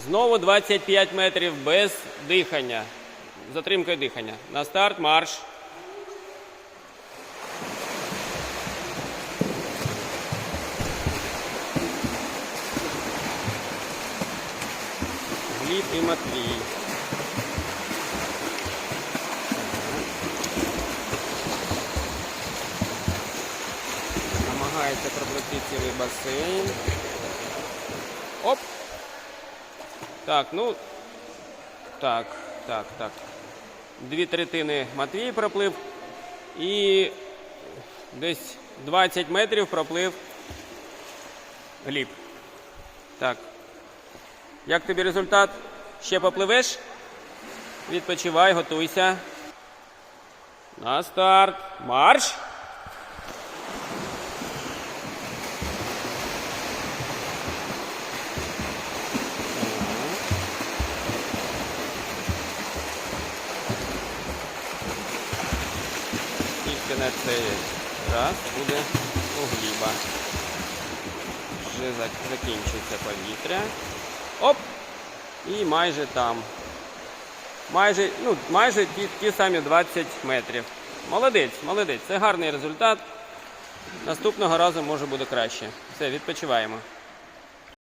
Знову 25 метрів без дихання. з Затримкою дихання. На старт, марш. Гліб і Матвій. Намагається проплити цілий басейн. Оп! Так, ну. Так, так, так. Дві третини Матвій проплив і десь 20 метрів проплив Гліб. Так. Як тобі результат? Ще попливеш? Відпочивай, готуйся. На старт. Марш! На цей раз буде у Гліба. Вже закінчується повітря. Оп! І майже там. Майже, ну, майже ті, ті самі 20 метрів. Молодець, молодець. Це гарний результат. Наступного разу може буде краще. Все, відпочиваємо.